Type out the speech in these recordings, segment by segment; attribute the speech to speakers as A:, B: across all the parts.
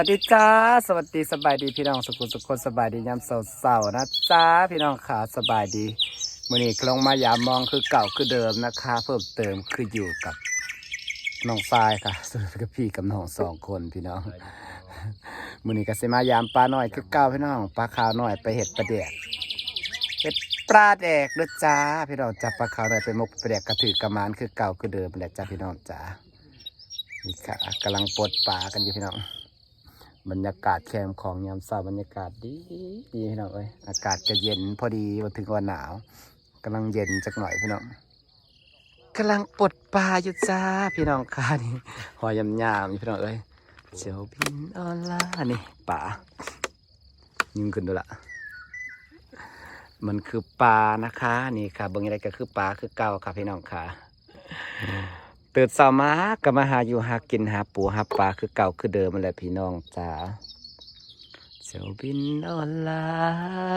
A: สวัสดีจ้า สวัสดีสบายดีพี่น้องสุขุสุขคนสบายดียามเสาร์ๆนะจ้าพี่น้องขาสบายดีมื่อนี้ลงมายามมองคือเก่าคือเดิมนะคะ เพิ่มเติมคืออยู่กับน้องทรายค่ะส่วนกับพี่กับน้องสองคนพี่น้องมื่อนี้ก็สิมายามปลาหน่อยคือเก่าพี่น้องปลาขาวหน่อยไปเห็ดปลาแดกเห็ดปลาแดกด้วยจ้า พี่น้องจับปลาขาวหน่อยไปมกปลาแดกกระถือกระมานคือเก่าคือเดิมแหละจ้าพี่น้องจ้านี่ค่ะกำลังปลดปลากันอยู่พี่น้อง บรรยากาศแคมของยามเช้าบรรยากาศดีดีพี่น้องเอ้ยอากาศก็เย็นพอดีมาถึงวันหนาวกำลังเย็นจักหน่อยพี่น้องกำลังปลดปลาอยู่จ้าพี่น้องค่ะนี่หอยำยามนี่พี่น้องเอ้ยเจ้าบินออนลานี่ป่ายิ่งขึ้นดูละมันคือปลานะคะ นี่ค่ะบิ่งอะไรก็คือปลาคือเก่าค่ะพี่น้องค่ะ ตื่นสามาก็มาหาอยู่หากินหาปูหาปลาคือเก่าคือเดิมนั่นแหละพี่น้องจ๋าเจ้าบินออนลา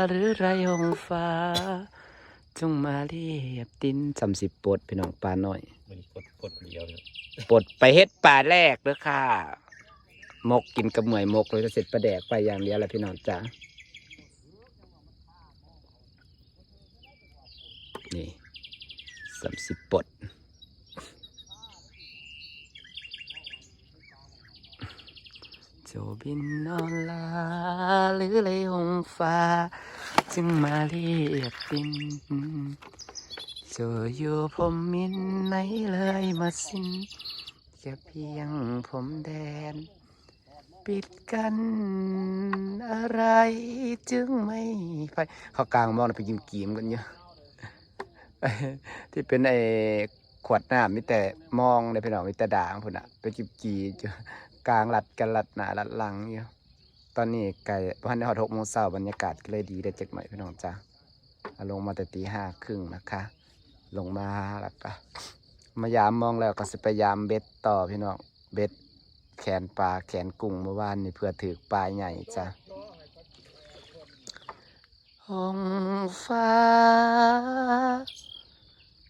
A: หรือไรหงฟ้า จงมาเรียบตินสำสิบปดพี่น้องปลาหน่อย
B: มันกดกดเดียวเนี่ย
A: ปลดไปเฮ็ดปลาแรกเด้อค่ะมกกินกับเหมยมกเลยจะเสร็จปลาแดกไปอย่างเดียวแหละพี่น้องจ๋านี่สามสิบปด จ้าบินนอนลา หรือเลยหงฟ้า จึงมาเรียบตินเจ้าอยู่ผมมินไหนเลยมาสิ้นแค่เพียงผมแดน ปิดกันอะไรจึงไม่ไปเขากลางมองไปยิมกีมกันเยอะที่เป็นไอขวดน้ำมีแต่มองในพี่น้องมีแต่ด่างพุ่นอะไปจิบจีอยู่ กลางหลัดกันหลัดหนาหลัดหลังอยู่ตอนนี้ไก่พันในหอดหกโมงเช้าบรรยากาศก็เลยดีได้จักหน่อยพี่น้องจ้าลงมาแต่ตีห้าครึ่งนะคะ ลงมาแล้วก็มายามมองแล้วก็สิไปยามเบ็ดต่อพี่น้องเบ็ดแขนปลาแขนกุ้งเมื่อวานนี่เพื่อถือปลาใหญ่จ้ะห้องฟ้า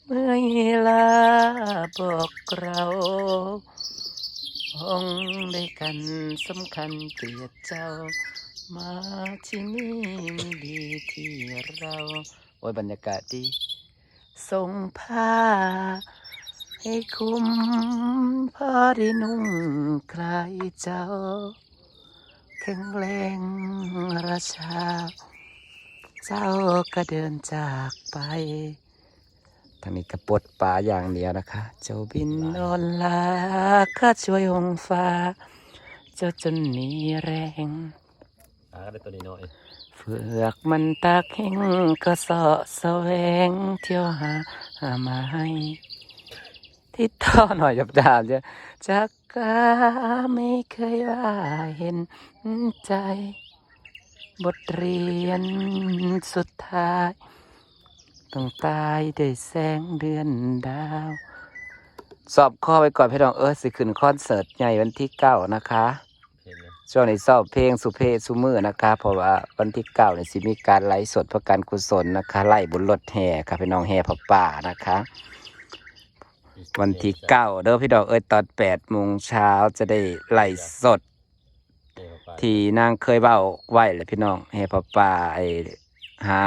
A: เมื่อลาบอกเรา องได้กันสำคัญเกียรติเจ้า มาที่นี่มีดีที่เรา โอ้ยบรรยากาศดีส่งผ้า ให้คุ้มพอได้นุ่งคลายเจ้าแข็งแรงราชา เจ้าก็เดินจากไป ทางนี้กระปลดปลาอย่างเดียวนะคะ เจ้าบินนอนลาข้าช่วยหงฟ้า เจ้าจนมีแรง
B: หาได้ตัวนี้น้อย
A: เฟือกมันตากแห้งก็เสาะแสวงเที่ยวหาหามาให้ที่ต่อหน่อยจับดาบจะจักกาไม่เคยว่าเห็นใจ บทเรียนสุดท้าย ต้องตายได้วยแสงเดือนดาว สอบข้อไปก่อนพี่น้องเออสิขึ้นคอนเสิร์ตใหญ่วันที่เก้านะคะ
B: เพลงนะ
A: ช่วงนี้สอบเพลงสุเพศสุมือนะคะ เพราะว่าวันที่เก้าเนี่ยสิมีการไลฟ์สดเพื่อการกุศลนะคะ ไล่บุญรถแห่ค่ะพี่น้องแห่พระป่านะคะ วันที่เก้าเด้อพี่น้องเอ้ยตอนแปดโมงเช้าจะได้ไล่สด
B: เพลงไป
A: ที่นางเคยเบ้าไว้เลยพี่น้องแห่พระป่าไอหา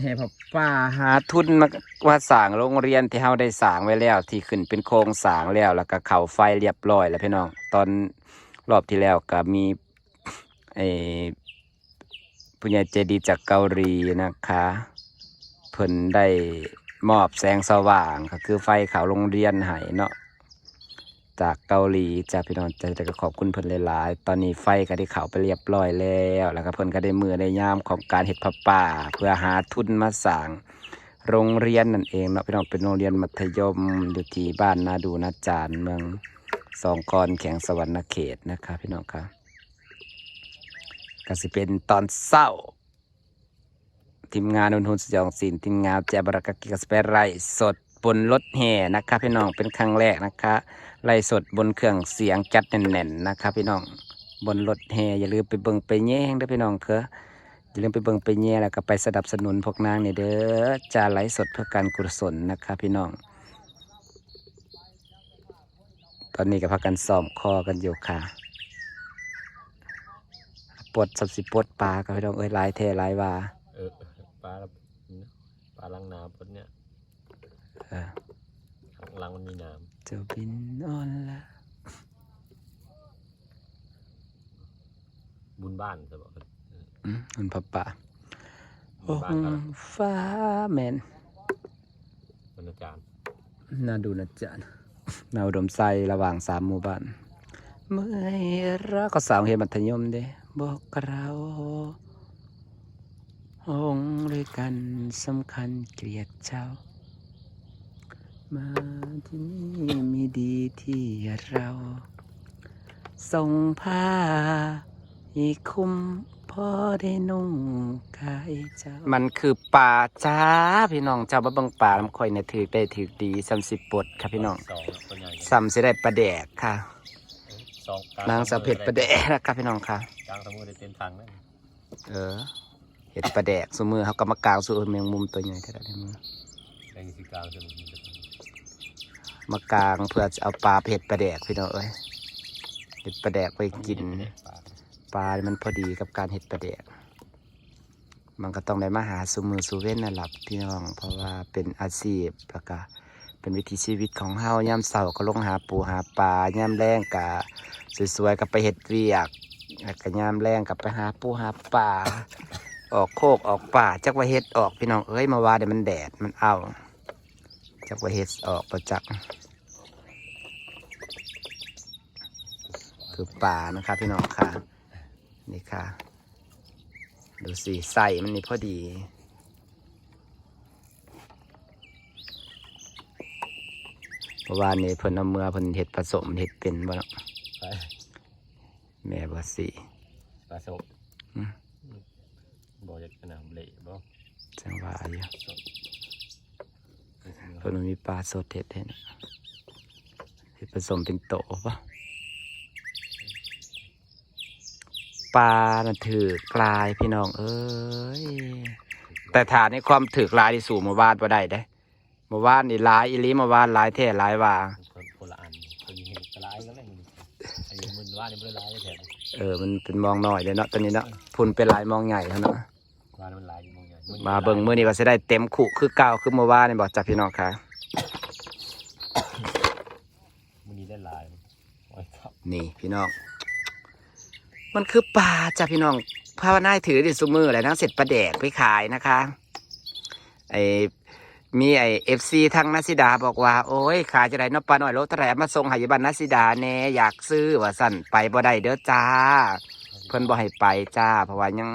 A: แห่พระป่าหาทุนมาว่าสร้างโรงเรียนที่เฮาได้สร้างไว้แล้ว ที่ขึ้นเป็นโครงสร้างแล้ว แล้วก็เข่าไฟเรียบร้อยแล้วพี่น้อง ตอนรอบที่แล้วก็มีไอผู้ใหญ่ใจดีจากเกาหลีนะคะเพิ่นได้มอบแสงสว่างก็คือไฟเขาโรงเรียนให้เนาะ จากเกาหลีจากพี่น้องจะจะขอบคุณเพิ่นหลายๆ ตอนนี้ไฟก็ได้เข้าไปเรียบร้อยแล้ว แล้วก็เพิ่นก็ได้มือได้ยามของการเฮ็ดผ้าป่า เพื่อหาทุนมาสร้างโรงเรียนนั่นเองเนาะพี่น้องเป็นโรงเรียนมัธยมอยู่ที่บ้านนาดูนาจารย์เมืองสองกอนแข็งสวรรณเขตนะคะพี่น้องครับก็สิเป็นตอนเศร้าทีมงานนุนทุนสยองศิลป์ทีมงานแจบรักกิกสเปรไรสด บนรถแห่นะคะพี่น้องเป็นครั้งแรกนะคะไล่สดบนเครื่องเสียงจัดแน่นๆนะครับพี่น้องบนรถแห่อย่าลืมไปเบิ่งไปแย่งด้พี่น้องเคออย่าลืมไปเบิ่งไปแย่แล้วก็ไปสนับสนุนพวกนางเนี่ยเด้อจะไล่สดเพื่อการกุศลนะครับพี่น้อง ตอนนี้ก็พากันซ้อมคอกันอยู่ค่ะปลดสับสิปลดปลาก็พี่น้องเอ้ยหลายแท้หลายว่า
B: เออปลาปลาลังน้ำพดเนี่ย
A: เออ
B: ข้างหลังมันมีน้
A: เจ้าบินอ่อนละำ
B: บุญบ้านจะบอก
A: อืมมันพระป่า
B: บุ
A: โอ้
B: ญบ้านก็
A: ฟ้าแมน
B: บรรณาจารย์
A: น่าดูนะจ๊ะนาอุดมไซระหว่างสามหมู่บ้าน เมื่อยรักก็สาวเฮมัธยมเด้บอกเราห้องด้วยกันสำคัญเกลียดเจ้า มาที่นี่มีดีที่เรา ส่งผ้าอีกคุ้มพอได้นุ่งกายเจ้า มันคือป่าจ้าพี่น้องเจ้าบ่เบิ่งป่าลำค่อยเนี่ยถือได้ถือดีซ้ำสิปลดค่ะพี่น้อง
B: สองตัวใหญ่
A: ซ้ำสิได้ประแดกค่ะ
B: สอง
A: นางสาวเผ็ดประแดกนะครับพี่น้องค่ะ
B: กลางสมุทรได้เต็มทางเลย
A: เออเห็ดประแดกสมือเขากรรมกลางสู่เมียงมุมตัวใหญ่เท่าไหร่มือ
B: แรงสีกลางจะมี
A: มากลางเพื่อจะเอาปลาเห็ดประแดกพี่น้องเอ้ยเห็ดประแดกไปกิน
B: ปลา
A: มันพอดีกับการเห็ดประแดก มันก็ต้องได้มาหาสูมือสูเว้นนั่นแหละพี่น้อง เพราะว่าเป็นอาชีพแล้วก็เป็นวิถีชีวิตของเฮาย่ำเสาร์ก็ลงหาปูหาปลาย่ำแรงกะสวยๆก็ไปเห็ดเวียกก็ย่ำแรงกับไปหาปูหาปลาออกโคกออกป่าจักว่าเห็ดออกพี่น้องเอ้ยมาว่าเดี๋ยวมันแดดมันเอา จักว่าเห็ดออกประจักคือป่านะครับพี่น้องค่ะ นี่ค่ะ ดูสิใส่มันนี่พอดีเพราะว่านี่เพิ่นเอาเมื่อเพิ่นเห็ดผสมเห็ดเป็นบ่เนาะ
B: ไป
A: แม่บ่สิ
B: ปลาสบ
A: อืม
B: บอกอยากขนาดเละบอก
A: จังว่าอยู่
B: สด
A: เพิ่นมันมีปลาสดเห็ดเห็นเห็ดผสมเป็นโตปะปลาน่ะถือกลายพี่น้อง เอ้ย แต่ฐานในความถือกลายที่สู่หมาวาดบ่ได้เด้หมาวาดนี่หลายอีหลีหมาวาดหลายแท้หลายว่า
B: คนคนละอันคนยิงเห็นกระไรก็เลยไอ้มันว่านี่มันลายแถม
A: เออ มันเป็นมองน้อยเลยเนาะตอนนี้เนาะพุ่นเป็นหลายมองใหญ่เท่าเนาะ
B: ว่ามันลาย มองใหญ่
A: มาเบิ่งมื้อนี้ก็สิได้เต็มขุคือเก่าคือเมื่อวานนี่บอกจ้ะพี่น้องค่ะ
B: มันนี้ได้ลายโอ้ยครับ
A: นี่พี่น้อง มันคือปลาจ้ะพี่น้องภาวนาให้ถือดิสุมืออะไรนะเสร็จปลาแดกไปขายนะคะไอมีไอเอฟซีทางนัสสิดาบอกว่า โอ้ยขายจะได้เนอปลาหน่อยโลเท่าไหร่เอามาส่งใหายบันนัสสิดาแน่อยากซื้อว่าสั่นไปบ่ได้เด้อจ้า เพิ่นบ่ให้ไปจ้า เพราะว่ายัง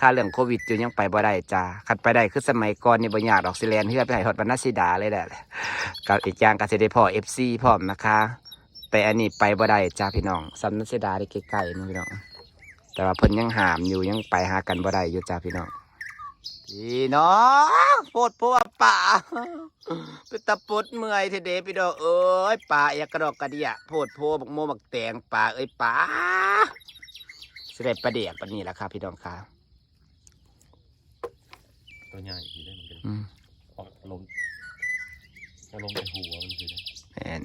A: ค่าเรื่องโควิดอยู่ยังไปบ่ได้จ้าคันไปได้คือสมัยก่อนนี่บ่ยากดอกสิแลนเฮือไปให้ฮอดบันนัสสิดาเลยแหละกับอีกอย่างก็สิได้พ่อ FC พร้อมนะคะ แต่อันนี้ไปบ่ได้จ้าพี่น้องสำนักเสยดาได้ใกล้ๆนี่พี่น้องแต่ว่าเพิ่นยังหามอยู่ยังไปหากันบ่ได้อยู่จ้าพี่น้องพี่น้องโพดพวกป่าเป็นตะปดเมื่อยเทเดพี่น้องเอ้ยป่าอยากกระดอกกระเดียโพดโพบักโมบักแตงป่าเอ้ยป่าเสิได้ประเดียกปานนี้ละครับพี่น้องค่ะ
B: ตัวใหญ่อยู่ได้เหมือนกัน
A: อืม
B: พอลมจะลมในหัวมันคือนะ
A: แม่น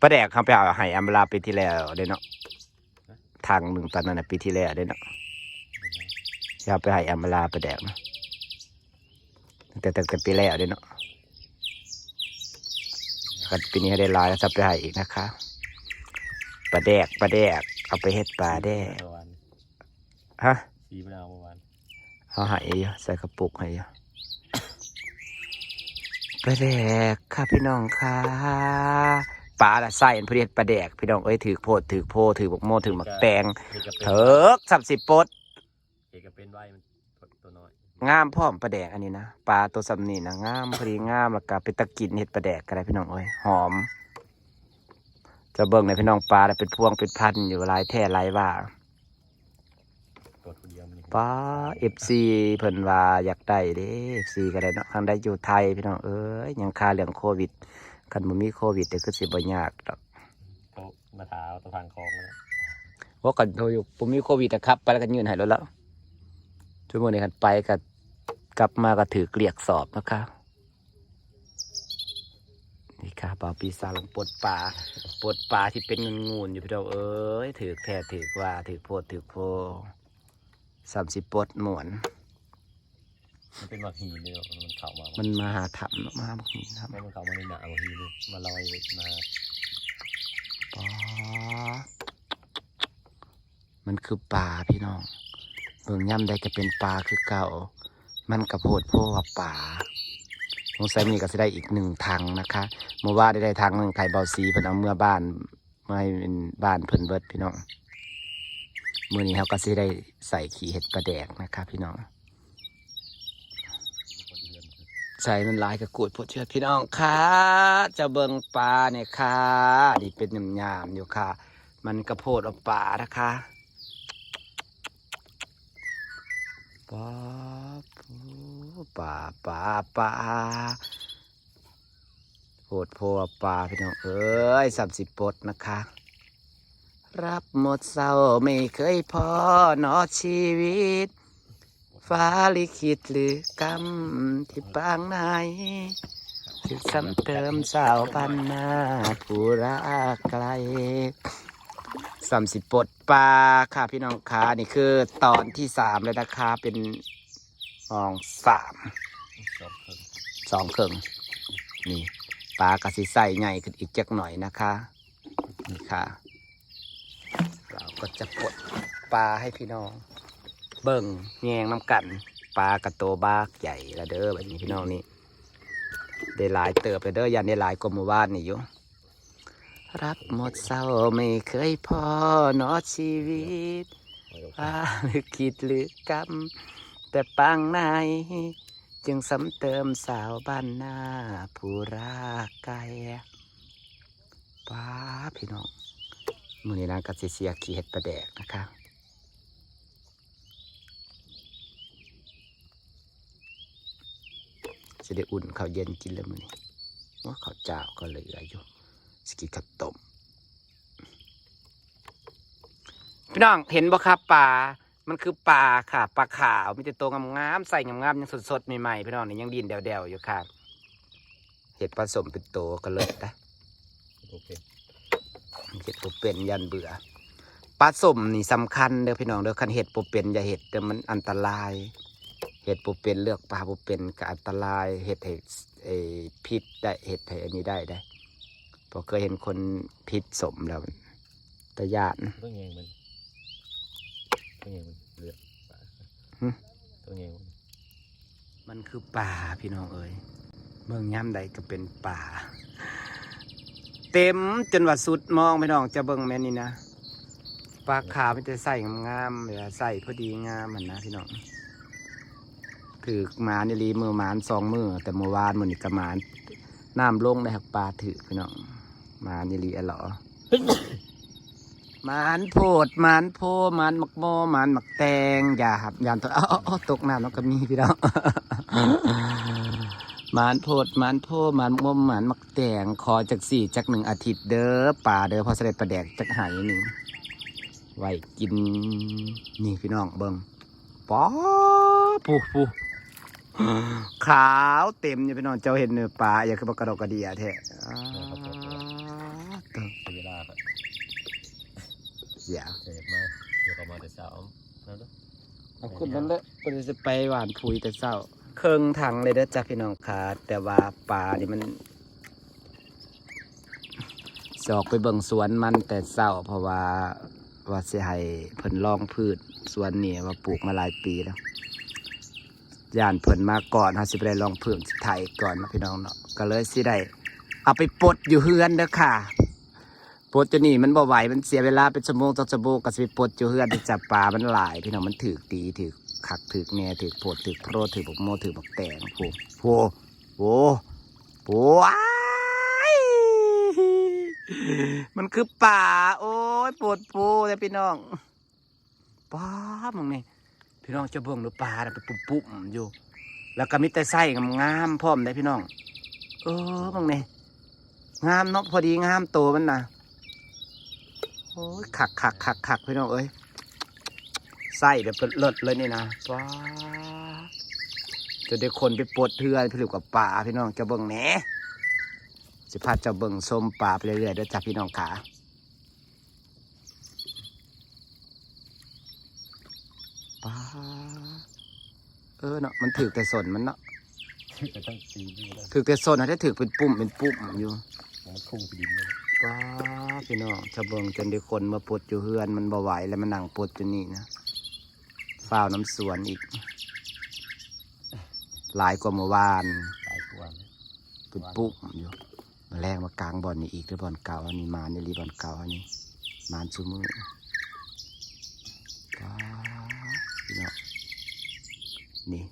A: ประแดกเขาไปเอาให้อัมราปีที่แล้วเด้เนาะทางหนึ่งตอนนั้นนะปีที่แล้วเด้เนาะอย่าไปให้อัมลาไปแดกนะแต่แต่แต่ปีแล้วเด้เนาะกันปีนี้ให้ได้หลายแล้วจะไปให้อีกนะคะปลาแดกปลาแดกเอาไปเฮ็ดปลาแดก
B: เมื่อวาน
A: ฮะ
B: สีมะนาวเมื่อวาน
A: เอาให้อยู่ใส่กระปุกให้อยู่ปลาแดกค่ะพี่น้องค่ะปลาละไส้อันเพรียดปลาแดกพี่น้องเอ้ยถือโพดถือโพถือบักโมถือหมักแตง
B: เอกเป็น
A: เถิกสับสิบปด
B: เอกเป็นไว้มันตัวน้อย
A: งามพร้อมปลาแดกอันนี้นะปลาตัวสำนีนะงามพอดีงามแล้วก็เป็นตะกินเห็ดปลาแดกก็ได้พี่น้องเอ้ยหอม จะเบิ่งในพี่น้องปลาแล้วเป็นพวงเป็นพันอยู่หลายแท่หลายว่า
B: ตัวเดียวมัน
A: ปลาเอฟซีเพิ่นว่าอยากได้เด้เอฟซีก็ได้เนาะทางได้อยู่ไทยพี่น้องเอ้ยยังคาเรื่องโควิดคันบ่มีโควิดเดี๋ยวคือสิบ่ยากดอก
B: โตมาถาเอาตัวพังคลองแล้ว
A: ว่ากันโทรอยู่บ่มีโควิดนะครับ ไปแล้วกันยืนให้รถแล้วชั่วโมงนี้กันไปก็กลับมาก็ถือเกลียกสอบนะคะนี่ค่ะปลาปีศาจลงปลดปลาปลดปลาที่เป็นเงินงูนอยู่พี่น้องเอ้ยถือแท้ถือว่าถือโพดถือโพ สามสิบปลดหมวน
B: มันเป็นมาฮีเนี่ยมันเข่ามา
A: มันมาหาถำเนาะมาบอกนี่ครับ
B: มันเข่ามาในหนามาฮีเลยมาลอยมา
A: ปลามันคือปลาพี่น้องเบิ่งย่ำได้จะเป็นปลาคือเก่า มันกระโพดโพว่าปลาสงสัยมีก็จะได้อีกหนึ่งทางนะคะเมื่อว่าได้ได้ทางหนึ่งไข่เบาสีเพิ่นเอาเมื่อบ้านมาให้เป็นบ้านเพิ่นเบิดพี่น้อง มื่อนี้เขาก็สิได้ใส่ขี้เห็ดปลาแดกนะคะพี่น้อง ใส่มันลายกระกูดพวกเชือดพี่น้องค่ะจะเบิงปลาเนี่ยค่ะนี่เป็นยำยามๆอยู่ค่ะ มันกระโพดเอาปลานะคะปลาปปลาปลาปลาโพดโพเอาปลาพี่น้องเอ้ยสามสิบปดนะคะ รับหมดเศร้าไม่เคยพอนอชีวิต ฟ้าลิขิตหรือกรรมที่ปางไหนถึงซ้ำเติมสาวปันนาผู้รักไกลสามสิบปลดปลาค่ะพี่น้องคะนี่คือตอนที่สามเลยนะคะเป็นมองสามสองเครื่องนี่ปลากระสิใส่ใหญ่ขึ้นอีกจักหน่อยนะคะนี่ค่ะ เราก็จะปลดปลาให้พี่น้อง เบิ่งแยงน้ำกันปลากระโตบากใหญ่ละเด้อแบบนี้พี่น้องนี่ได้หลายเติบเลยเด้อยันได้หลายกว่าเมื่อวานนี่อยู่รับหมดเศร้าไม่เคยพอเนอชีวิตว่าหรือคิดหรือกรรมแต่ปางไหนจึงซ้ำเติมสาวบ้านหน้าผู้รักไกลป้าพี่น้อง มือนี้นางกัสิเสียขี้เห็ดประแดกนะคะจะได้อุ่นข้าวเย็นกินแล้วมือนี้ว่าข้าวเจ้าก็เหลืออยู่สกิข้าวต้มพี่น้องเห็นบ่ครับปลามันคือปลาค่ะปลาขาวมีแต่ตัวงามๆใส่งามๆยังสดๆใหม่ๆพี่น้องนี่ยังดินเดวๆอยู่ค่ะ เห็ดผสมเป็นโตก็เลิศนะ
B: โอเค
A: เห็ดปูเป็นยันเบื่อปลาสมนี่สำคัญเด้อพี่น้องเด้อคันเห็ดปูเป็นอย่าเห็ดเด้อมันอันตรายเห็ดปูเป็นเลือกปลาปูเป็นก็อันตรายเห็ดให้ไอ้พิษได้เห็ดให้อันนี้ได้ได้เพอเคยเห็นคนพิษสมแล้วแตะยาน
B: ต้องแยงมันต้องแยงมันเลือดปลา
A: หึ
B: ต้องแยงมัน
A: มันคือป่าพี่น้องเอ้ยเมืองย่ำใดก็เป็นป่า เต็มจนว่าสุดมองพี่น้องจะเบิ่งแม่นี่นะปลาขาวมันจะใส่งามๆเวลาใส่พอดีงามมันนะพี่น้องถือหมานี่ลีมือหมานสองมือแต่เมื่อวานมือนี่กระหมานน้ำลงได้ครับปลาถือพี่น้องหมานี่ลีอะเหรอหมานโพดหมานโพหมานหมักโมหมานหมักแตงอย่าครับยานตัวเอ้อตกน้ำแล้วก็มีพี่น้อง หมานโพดหมานโพหมานหมกโมหมานหมักแตงขอจากสี่จากหนึ่งอาทิตย์เด้อป่าเด้อพอเสด็จประแดกจากหายหนึ่งไว้กินนี่พี่น้องเบิ้งป๊อปูปูขาวเต็มอยู่พี่น้องเจ้าเห็นเนื้อปลาอย่าคือปลากระดกกระเดียแท้อ้าวเติม
B: เวลาครับ
A: อย่า
B: เจ็บมากเดี๋ยวเขามาแต่เช้าแล้วเด้อ
A: เอาขึ้นนั่นเลยเพิ่นจะไปหวานผุยแต่เช้า เครื่องถังเลยเด้อจ้าพี่น้องค่ะ แต่ว่าปลานี่มันสอกไปเบิ่งสวนมันแต่เช้าเพราะว่าว่าสิให้เพิ่นลองพืชสวนนี่ว่าปลูกมาหลายปีแล้วย่านเพิ่นมาก่อนเฮาสิไปได้ลองพืชไทยก่อนนะพี่น้องเนาะก็เลยสิได้เอาไปปลดอยู่เฮือนเด้อค่ะปลดจนนี่มันบ่ไหวมันเสียเวลาเป็นชั่วโมงต่อชั่วโมงก็สิไปปลดอยู่เฮือนจับปลามันหลาย พี่น้องมันถือตีถือ ขักถือแหน่ถือโพดถือโพรถือบักโมถือบักแตงโผโผโผโผมันคือป่า โอ้ยปวดปูเลยพี่น้องป้ามึงนี่พี่น้องจะเบิ่งดูปลาไปปุ๊บปุ๊บอยู่ แล้วก็มีแต่ไส้งามพร้อมได้พี่น้อง เออมึงนี่งามเนาะพอดีงามโตมันนะโอ้ยขักขักขักขักพี่น้องเอ้ย ไส้แบบเลิศเลยนี่นะว้าจะได้คนไปปลดเทือนผลิตกับป่าพี่น้องจะเบิ่งแหนสิพาเจ้าเบิ่งส้มปลาไปเรื่อยๆเด้อจ้าพี่น้องขาปลาเออเนาะมันถือแต่สนมันเนาะ
B: จะต้งตีนี่เลย
A: ถือแต่สนนะได้ถือเป็นปุ่มเป็นปุ่มอยู่
B: มันพุ่งไปดินเลย
A: ปลาพี่น้องจะเบิ่งจนได้คนมาปลดอยู่เฮือนมันบ่ไหวแล้วมันนั่งปลดอยู่นี่นะ ฝ้าน้ำสวนอีก หลายกว่าเมื่อวาน
B: หลายตัวนะ
A: เป็นปุ๊บอยู่มาแรงมากลางบอลนี่อีกหรือบอลเก่าอันนี้มาเนี่ยรีบอลเก่าอันนี้มานซูมือว้าพี่น้องนี่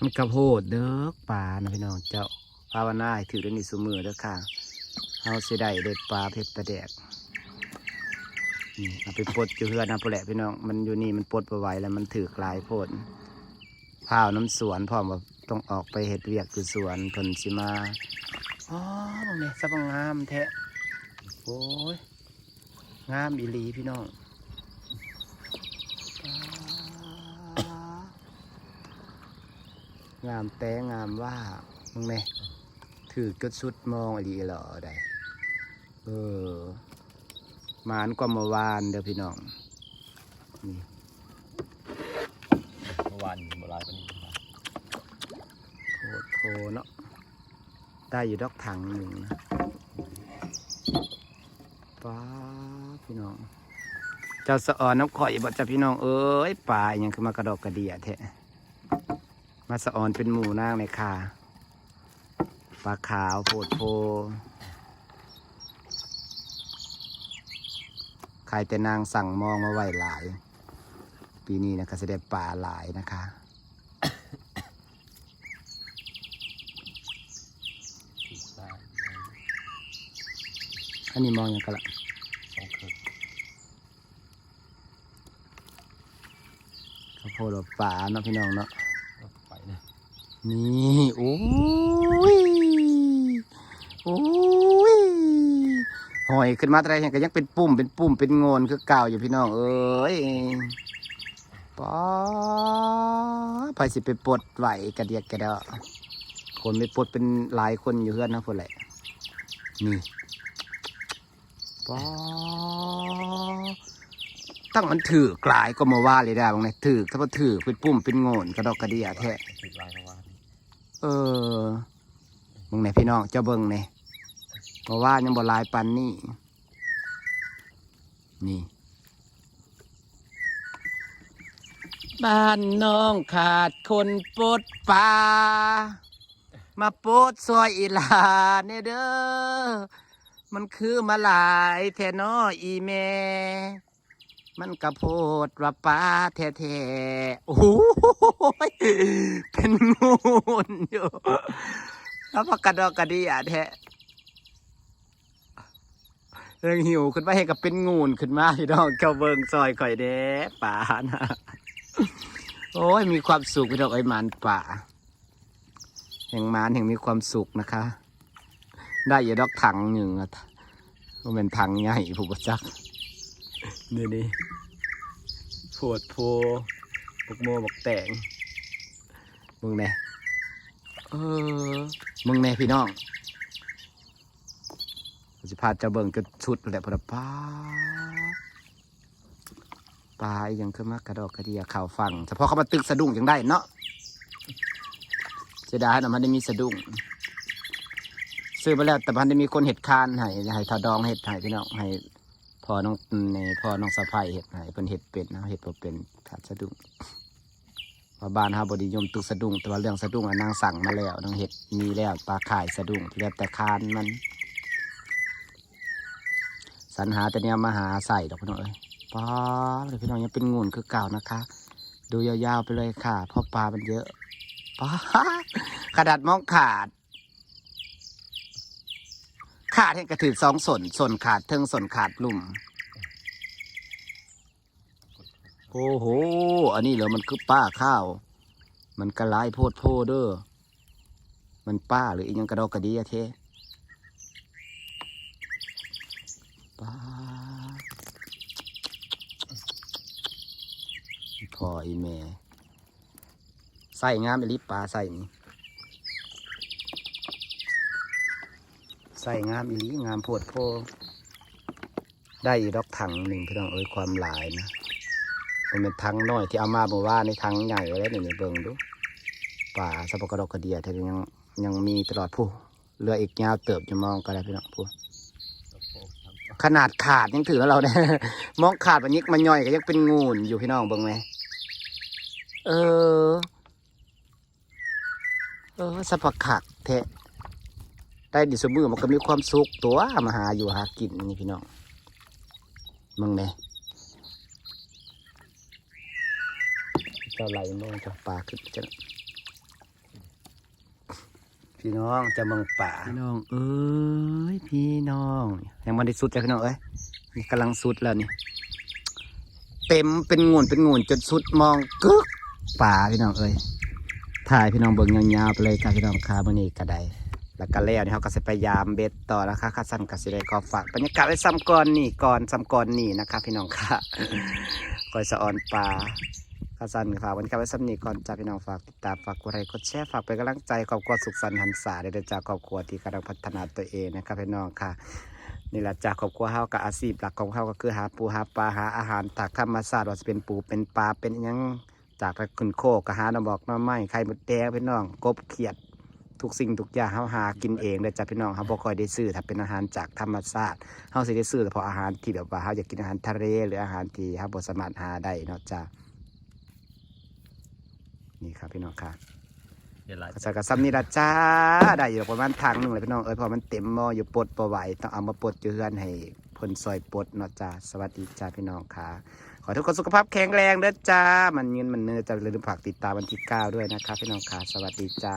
A: มันกระโพดเด้อปลานะพี่น้องเจ้าภาวนาให้ถือได้นี่ซูมือเด้อค่ะเฮาเสิได้ได้ปลาเพชรปลาแดก นี่เอาไปปลดอยู่เฮือนนะพอแหละพี่น้อง มันอยู่นี่มันปลดไปไหวแล้วมันถือกลายโพดพร้าวน้ำสวนพร้อมว่าต้องออกไปเห็ดเวียกคือสวนเพิ่นสิมา อ๋อตรงนี้สับงามแท้โอ้ย งามอีหลีพี่น้องงามแต่งามว่ามึงเนี่ยถือกระสุดมองอีหลีเหรอได้ เออ มานกว่าเมื่อวานเด้อพี่น้องนี่
B: เมื่อวานโบราณเป็น
A: โคตรโคเนาะได้อยู่ดอกถังหนึ่งนะป้าพี่น้อง เจ้าสะออนน้ำข่อยบ่จ้าพี่น้องเอ้ยปลาอหยังคือมากระดอกกระเดียแท้มาสะออนเป็นหมูนางในคาปลาขาวโพดโพ ใครแต่นางสั่งมองมาไว้หลาย ปีนี้นะก็จะได้ปลาหลายนะคะ
B: ติดตา
A: อันนี้มองอย่างกันละ
B: สองคืน
A: ข้าวโพดกับป่าเนาะพี่น้องเนาะ
B: ไปนะ
A: นี่ โอ้ย โอ้ย หอยขึ้นมาแต่ไรเห็นก็ยังเป็นปุ่มเป็นปุ่มเป็นงนคือเก่าอยู่พี่น้องเอ้ยป้าไปสิไปปลดไหวกระเดียกกระเดาะคนไม่ปลดเป็นหลายคนอยู่เพื่อนนะพวกแหละนี่ป้าตั้งมันถือกลายก็มาว่าเลยได้บางไงถือถ้าว่าถือเป็นปุ่มเป็นงนกระดอกกระเดียแท้
B: เมื่อวาน
A: เอมึงไหนพี่น้องเจ้าเบิ่งเนี่ย เพราะว่ายังบ่ลายปันนี่ นี่ บ้านน้องขาดคนปลดปลามาปลดซอยอีหลาเนี่ยเด้อ มันคือมาหลายแท่นออีแม่ มันกระโพดว่าปลาแท้ๆ โอ้โหยเป็นงูนอยู่แล้วพอกระดอกกระดียแท้ เรื่องหิวขึ้นมาให้กับเป็นงูนขึ้นมาพี่น้องเจ้าเบิงซอยข่อยเด้ป่านะโอ้ยมีความสุขพี่น้องไอ้หมันป่าแห่งหมานแห่งมีความสุขนะคะ ได้ยู่ดอกถังหนึ่งอะมันเป็นถังใหญ่ผูกจักนี่นี่ปวดโพบกโมบกแตงมึงแน่เออมึงแน่พี่น้อง สิพาเจะเบิ่งจนชุดแหละพอดป้าปลาอีหยังขึ้นมากระดอกกระเดียข่าวฟังเฉพาะเขามาตึกสะดุ้งยังได้เนาะเสียดายนะมันได้มีสะดุ้งซื้อมาแล้วแต่พันได้มีคนเห็ดคานให้ให้ทาดองเห็ดให้พี่น้องให้พอน้องในพอน้องสะพายเห็ดให้เป็นเห็ดเป็ดนะเห็ดเป็นขาดสะดุ้งว่าบ้านฮาบดียมตุกสะดุ้งแต่ว่าเรื่องสะดุ้งอะนางสั่งมาแล้วนางเห็ดมีแล้วปลาข่ายสะดุ้งที่แล้วแต่คานมัน สรรหาแต่เนี้ยมาหาใส่ดอกพี่น้องเอ้ยป้าเลยพี่น้องยังเป็นงูนคือเก่านะคะ ดูยาวๆไปเลยค่ะเพราะปลามันเยอะป้าขนาดมองขาด ขาดเห็นกระถือสองส่วนส่วนขาดเทิงส่วนขาดลุ่มโอ้โห อันนี้เหรอมันคือป้าข้าว มันกระไรโพดโพเด้อมันป้าหรืออีกยังกระดอกกระดีอะเท พ่ออีแม่ใส่งามอีลิปลาใส่นี่ใส่งามอีลีงามโพดโพได้อีดอกถังหนึ่งพี่น้องเอ้ยความหลายนะมันเป็นถังน้อยที่เอามาบอกว่าในถังใหญ่ไว้แล้วนี่เบิ่งดูป่าสับปะกระดกกระเดียที่ยังยังมีตลอดผู้เรืออีกยาวเติบจะมองก็ได้พี่น้องผู้
B: ตะโพกทำ
A: ขนาดขาดยังถือแล้วเราเนี่ยมองขาดมันยิกมันย่อยก็ยังเป็นงูนอยู่พี่น้องเบิ่งไหม เออ เออสะพักขักแทะได้ดิสมือมันก็มีความสุขตัวมาหาอยู่หากินนี่พี่น้องมึงไหมเจ้าไหลมองจะปลาขึ้นจะพี่น้องจะมองป่าพี่น้อง เอ้ยพี่น้องยังมันได้สุดจ้ะพี่น้องเอ้ยกำลังสุดแล้วนี่เต็มเป็นงูนเป็นงูนจนสุดมองกึก ป่าพี่น้องเอ้ยถ่ายพี่น้องเบิ่งยาวๆไปเลยค่ะพี่น้องค่ะมื้อนี้ก็ไดแล้วก็แล้วนี่เขาก็สิพยายามเบ็ดต่อแล้วค่ะคัดสั้นก็สิได้ขอฝากบรรยากาศไว้ซ้ำก่อนนี่ก่อนซ้ำก่อนนี่นะคะพี่น้องค่ะคอยสะออนปลาคัดสั้นฝากบรรยากาศไว้ซ้ำนี่ก่อนจ้าพี่น้องฝากติดตามฝากกดไลค์กดแชร์ฝากเป็นกำลังใจครอบครัวสุขสันต์หันษาเด้อจากครอบครัวที่กำลังพัฒนาตัวเองนะครับพี่น้องค่ะนี่แหละจากครอบครัวเฮากับอาชีพหลักของเฮาก็คือหาปูหาปลาหาอาหารตากธรรมชาติว่าจะเป็นปูเป็นปลาเป็นอิหยัง จากตะคุณโคกกะหาน้ำบอกน้ำไม้ไข่มดแดงพี่น้องกบเขียดทุกสิ่งทุกอย่างเฮาหากินเองเลยจ้ะพี่น้องเฮาบ่ค่อยได้ซื้อถ้าเป็นอาหารจากธรรมชาติเฮาสิได้ซื้อเฉพาะอาหารที่แบบว่าเฮาอยากกินอาหารทะเลหรืออาหารที่เฮาบ่สามารถหาได้เนาะจ้ะนี่ครับพี่น้องค่ะ
B: เดี๋ยวหลาย
A: ก็จะกระซ้ำนี่ละจ้าได้อยู่ประมาณทางหนึงเลยพี่น้องเอ้ยเพอมันเต็มหม้ออยู่ปลดบ่ไหวต้องเอามาปลดอยู่เฮือนให้เพิ่นซอยปลดเนาะจ้าสวัสดีจ้าพี่น้องค่ะ ขอทุกคนสุขภาพแข็งแรงเด้อจ้า มันเงินมันเนื้อจะลืมฝากติดตามวันที่9ด้วยนะครับพี่น้องค่ะ สวัสดีจ้า